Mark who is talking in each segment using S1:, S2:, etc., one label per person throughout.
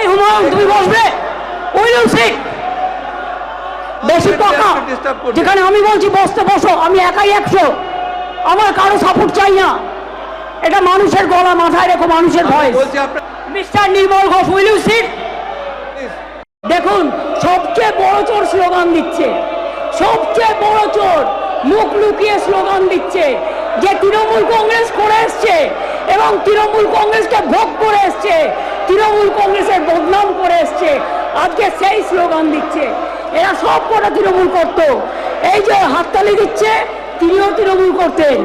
S1: এই হুমায়ুন তুমি বসবে? উইল সিট বেশি টাকা যেখানে আমি বলছি বসতে বসো আমি একাই একশো। আমার কারও সাপোর্ট চাই না। এটা মানুষের গলা মাথায় রেখো মানুষের voice mister Nirmal Ghosh will you sit দেখুন সবচেয়ে বড় চোর স্লোগান দিচ্ছে। সবচেয়ে বড় চোর মুখ লুকিয়ে স্লোগান দিচ্ছে। যে তৃণমূল কংগ্রেস করে এসছে এবং তৃণমূল কংগ্রেসকে ভোগ করে এসছে। তৃণমূল কংগ্রেসের বদনাম করে এসছে। আজকে সেই স্লোগান দিচ্ছে। এরা সব কটা তৃণমূল করতো। এই যে হাততালি দিচ্ছে, তিনিও তৃণমূল করতেন।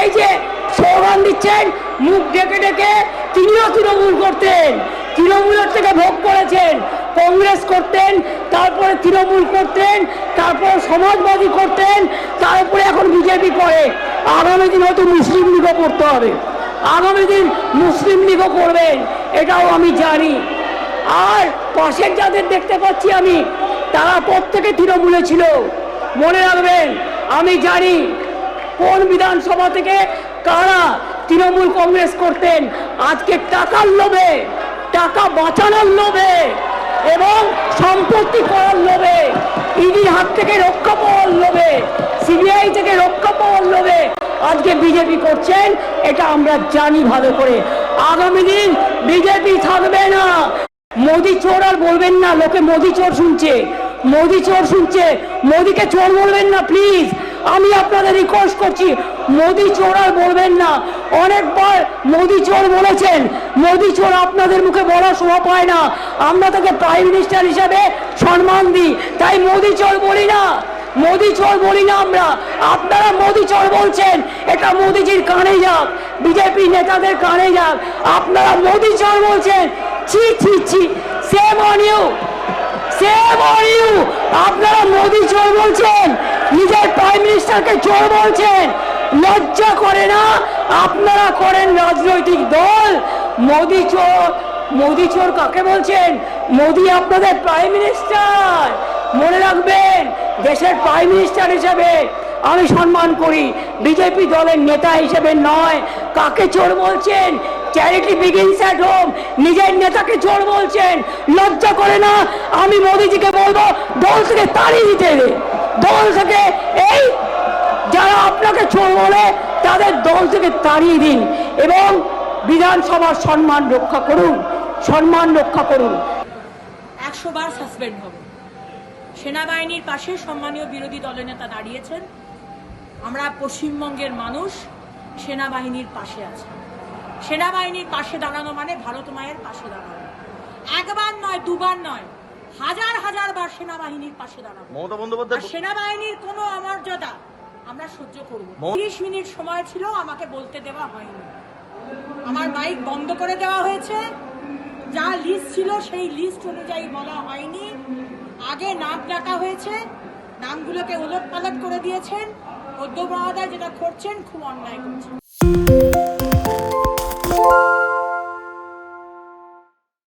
S1: এই যে স্লোগান দিচ্ছেন, মুখ ডেকে ডেকে তিনিও তৃণমূল করতেন। তৃণমূলের থেকে ভোগ করেছেন। কংগ্রেস করতেন, তারপরে তৃণমূল করতেন, তারপরে সমাজবাদী করতেন, তারপরে এখন বিজেপি করে। আগামী দিন হয়তো মুসলিম লীগও করতে হবে। আগামী দিন মুসলিম লীগও করবেন এটাও আমি জানি। আর পাশের যাদের দেখতে পাচ্ছি আমি, তারা প্রত্যেকে তৃণমূলে ছিল। মনে রাখবেন, আমি জানি কোন বিধানসভা থেকে কারা তৃণমূল কংগ্রেস করতেন। আজকে টাকার লোভে, টাকা বাঁচানোর লোভে এবং সম্পত্তি করার লোভে, ইডির হাত থেকে রক্ষা পাওয়ার লোভে, সিবিআই থেকে রক্ষা পাওয়ার লোভে আজকে বিজেপি করছেন, এটা আমরা জানি ভালো করে। আগামী দিন বিজেপি থাকবে না। মোদি চোর আর বলবেন না, লোকে মোদি চোর শুনছে। মোদি চোর শুনছে, মোদিকে চোর বলবেন না প্লিজ আমি আপনাদের রিকোয়েস্ট করছি, মোদি চোর আর বলবেন না। অনেকবার মোদি চোর বলেছেন, মোদি চোর আপনাদের মুখে বলা শোভা পায় না। আমরা তাকে প্রাইম মিনিস্টার হিসাবে সম্মান দিই, তাই মোদি চোর বলি না। মোদি চোর বলি না আমরা। আপনারা মোদি চোর বলছেন, এটা মোদিজির কানে যাক, বিজেপি নেতাদের কানে যাক। আপনারা মোদি চোর বলছেন, ছি ছি ছি ইউ সেম অন ইউ আপনারা মোদি চোর বলছেন, নিজের প্রাইম মিনিস্টারকে চোর বলছেন। লজ্জা করে না? আপনারা করেন রাজনৈতিক দল। মোদি চোর মোদি চোর কাকে বলছেন? মোদি আপনাদের প্রাইম মিনিস্টার মনে রাখবেন দেশের প্রাইম মিনিস্টার হিসেবে আমি সম্মান করি। বিজেপি দলের নেতা হিসেবে নয়। কাকে চোর বলছেন? চ্যারিটি বিগিনস অ্যাট হোম নিজের নেতাকে চোর বলছেন। লজ্জা করে না। আমি মোদিজিকে বলব, দল থেকে তাড়িয়ে দিতে। দল থেকে এই যারা আপনাকে চোর বলে, তাদের দল থেকে তাড়িয়ে দিন এবং বিধানসভার সম্মান রক্ষা করুন। সম্মান রক্ষা করুন।
S2: একশো বার সাসপেন্ড হবে। সেনাবাহিনীর পাশে সম্মানীয় বিরোধী দলনেতা দাঁড়িয়েছেন। আমরা পশ্চিমবঙ্গের মানুষ সেনাবাহিনীর পাশে আছে। সেনাবাহিনীর পাশে দাঁড়ানো মানে ভারত মায়ের পাশে দাঁড়ানো। একবার নয় দুবার নয় হাজার হাজার বার সেনাবাহিনীর পাশে দাঁড়াবো।
S3: মমতা
S2: আর সেনাবাহিনীর কোনো অমর্যাদা আমরা সহ্য করব তিরিশ মিনিট সময় ছিল আমাকে বলতে দেওয়া হয়নি। আমার মাইক বন্ধ করে দেওয়া হয়েছে। যা লিস্ট ছিল সেই লিস্ট অনুযায়ী বলা হয়নি। আগে নাম ডাকা হয়েছে, নামগুলোকে ওলট পালট করে দিয়েছেন। মধ্য মহাদায় যেটা করছেন খুব অন্যায় করছেন।